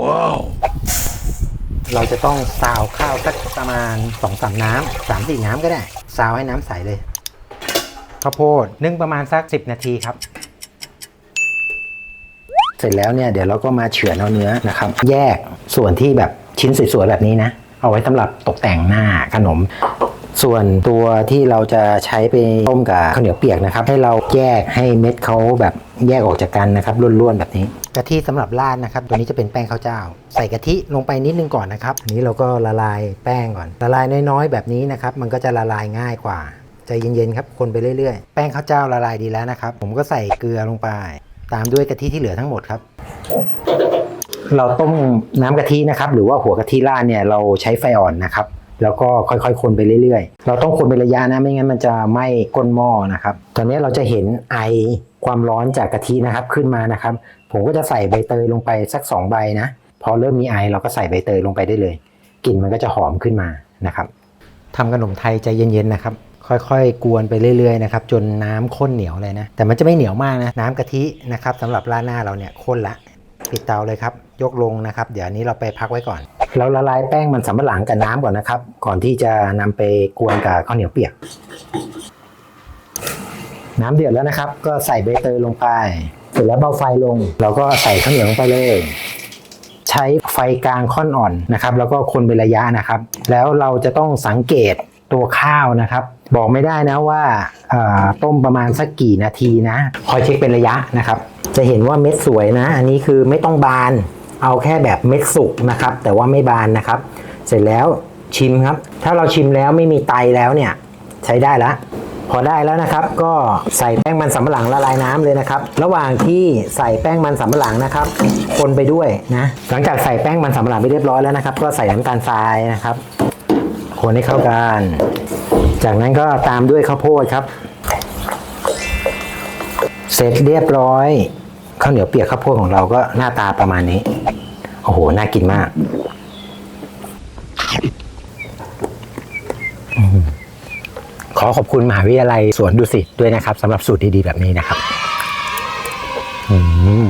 ว้าว เราจะต้องซาวข้าวสักประมาณ2องสามน้ำสามสี่น้ำก็ได้ ซาวให้น้ำใสเลย ข้าวโพดนึ่งประมาณสัก10นาทีครับ เสร็จแล้วเนี่ยเดี๋ยวเราก็มาเฉือนเอาเนื้อนะครับ แยกส่วนที่แบบชิ้นสวยๆแบบนี้นะ เอาไว้สำหรับตกแต่งหน้าขนม ส่วนตัวที่เราจะใช้ไปต้มกับข้าวเหนียวเปียกนะครับ ให้เราแยกให้เม็ดเขาแบบแยกออกจากกันนะครับล้วนๆแบบนี้กะทิสำหรับราดนะครับ ตัวนี้จะเป็นแป้งข้าวเจ้า ใส่กะทิลงไปนิดนึงก่อนนะครับอันนี้เราก็ละลายแป้งก่อน ละลายน้อยๆ แบบนี้นะครับ มันก็จะละลายง่ายกว่าใจเย็นๆครับ คนไปเรื่อยๆ แป้งข้าวเจ้าละลายดีแล้วนะครับ ผมก็ใส่เกลือลงไป ตามด้วยกะทิที่เหลือทั้งหมดครับ เราต้มน้ำกะทินะครับ หรือว่าหัวกะทิราดเนี่ยเราใช้ไฟอ่อนนะครับ แล้วก็ค่อยๆ คนไปเรื่อยๆ เราต้องคนเป็นระยะนะไม่งั้นมันจะไหม้ก้นหม้อนะครับ ตอนนี้เราจะเห็นไอความร้อนจากกะทินะครับขึ้นมานะครับ ผมก็จะใส่ใบเตยลงไปสักสองใบนะ พอเริ่มมีไอเราก็ใส่ใบเตยลงไปได้เลยกลิ่นมันก็จะหอมขึ้นมานะครับทำขนมไทยใจเย็นๆนะครับค่อยๆ กวนไปเรื่อยๆนะครับจนน้ำข้นเหนียวเลยนะ แต่มันจะไม่เหนียวมากนะ น้ำกะทินะครับสำหรับราดหน้าเราเนี่ยข้นละ ปิดเตาเลยครับ ยกลงนะครับ เดี๋ยวอันนี้เราไปพักไว้ก่อน เราละลายแป้งมันสำปะหลังกับน้ำก่อนนะครับ ก่อนที่จะนำไปกวนกับข้าวเหนียวเปียก น้ำเดือดแล้วนะครับ ก็ใส่ใบเตยลงไป เสร็จแล้วเบาไฟลง เราก็ใส่ข้าวเหนียวลงไปเลย ใช้ไฟกลางค่อนอ่อนนะครับ แล้วก็คนเป็นระยะนะครับ แล้วเราจะต้องสังเกตตัวข้าวนะครับ บอกไม่ได้นะว่าต้มประมาณสักกี่นาทีนะ คอยเช็คเป็นระยะนะครับ จะเห็นว่าเม็ดสวยนะ อันนี้คือไม่ต้องบาน เอาแค่แบบเม็ดสุกนะครับ แต่ว่าไม่บานนะครับ เสร็จแล้วชิมครับ ถ้าเราชิมแล้วไม่มีไตแล้วเนี่ยใช้ได้แล้วพอได้แล้วนะครับ ก็ใส่แป้งมันสำปะหลังละลายน้ำเลยนะครับ ระหว่างที่ใส่แป้งมันสำปะหลังนะครับ คนไปด้วยนะ หลังจากใส่แป้งมันสำปะหลังไปเรียบร้อยแล้วนะครับ ก็ใส่น้ำตาลทรายนะครับ คนให้เข้ากัน จากนั้นก็ตามด้วยข้าวโพดครับ เสร็จเรียบร้อย ข้าวเหนียวเปียกข้าวโพดของเราก็หน้าตาประมาณนี้ โอ้โห น่ากินมาก ขอขอบคุณมหาวิทยาลัยสวนดุสิตด้วยนะครับสำหรับสูตรดีๆแบบนี้นะครับ อืม